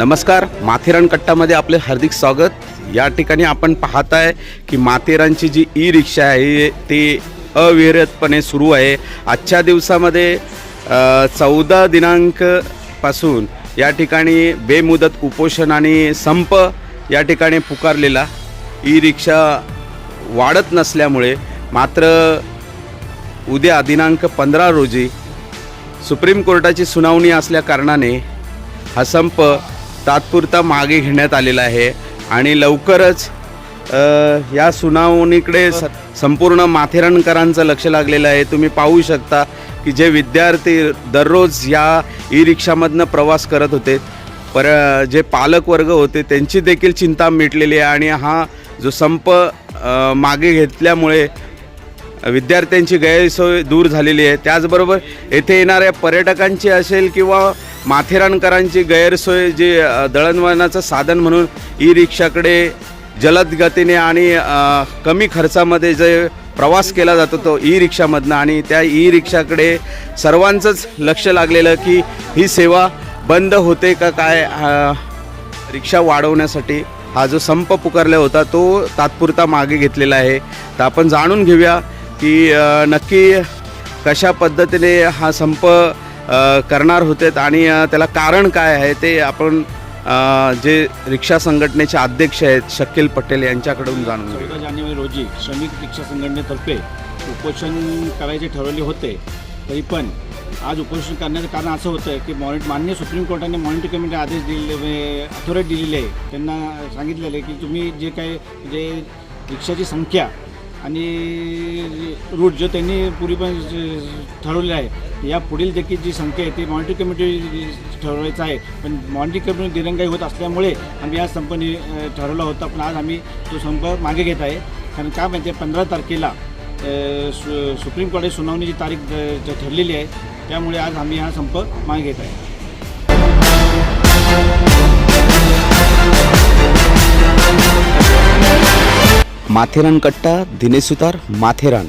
नमस्कार माथेरान कट्टामध्ये आपले हार्दिक स्वागत. या ठिकाणी आपण पाहत आहे की माथेरानची जी ई रिक्षा आहे ती अविरतपणे सुरू आहे. आजच्या दिवसामध्ये चौदा दिनांकपासून या ठिकाणी बेमुदत उपोषण आणि संप या ठिकाणी पुकारलेला. ई रिक्षा वाढत नसल्यामुळे मात्र उद्या दिनांक पंधरा रोजी सुप्रीम कोर्टाची सुनावणी असल्याकारणाने हा संप तात्पुरता मागे घेण्यात आलेला आहे. आणि लवकरच या सुनावणीकडे स- संपूर्ण माथेरानकरांचं लक्ष लागलेलं आहे. तुम्ही पाहू शकता की जे विद्यार्थी दररोज या ई रिक्षामधनं प्रवास करत होते पर जे पालक वर्ग होते त्यांची देखील चिंता मिटलेली आहे. आणि हा जो संप मागे घेतल्यामुळे विद्यार्थ्यांची गैरसोय दूर झालेली आहे. त्याचबरोबर येथे येणाऱ्या पर्यटकांची असेल किंवा माथेरानकरांची गैरसोय जी दळणवळणाचं साधन म्हणून ई रिक्षाकडे जलद गतीने आणि कमी खर्चामध्ये जे प्रवास केला जातो तो ई रिक्षामधनं आणि त्या ई रिक्षाकडे सर्वांचंच लक्ष लागलेलं की ही सेवा बंद होते का काय रिक्षा वाढवण्यासाठी हा जो संप पुकारला होता तो तात्पुरता मागे घेतलेला आहे. तर आपण जाणून घेऊया की नक्की कशा पद्धतीने हा संप करणार होते आणि त्याला कारण काय आहे ते आपण जे रिक्षा संघटनेचे अध्यक्ष आहेत शकील पटेल यांच्याकडून जाणून चौदा जानेवारी रोजी श्रमिक रिक्षा संघटनेतर्फे उपोषण करायचे ठरवले होते. तरी पण आज उपोषण करण्याचं कारण असं होतं की मॉनिट मान्य सुप्रीम कोर्टाने मॉनिटरी कमिटी आदेश दिलेले अथॉरिटी दिलेली. आहे त्यांना सांगितलेलं आहे की तुम्ही जे काही जे रिक्षाची संख्या आणि रूट जो त्यांनी पूर्वीपण ठरवलेला आहे या पुढील देखील जी संख्या आहे ती मॉनिटरी कमिटी ठरवायचं आहे. पण मॉनिटरी कमिटी दिरंगाई होत असल्यामुळे आम्ही हा संप ठरवला होता पण आज आम्ही तो संप मागे घेत आहे. कारण काय माहिती आहे पंधरा तारखेला सु सुप्रीम कोर्टाची सुनावणीची तारीख ठरलेली आहे. त्यामुळे आज आम्ही हा संप मागे घेत आहे. माथेरान कट्टा दिनेसुतार माथेरान.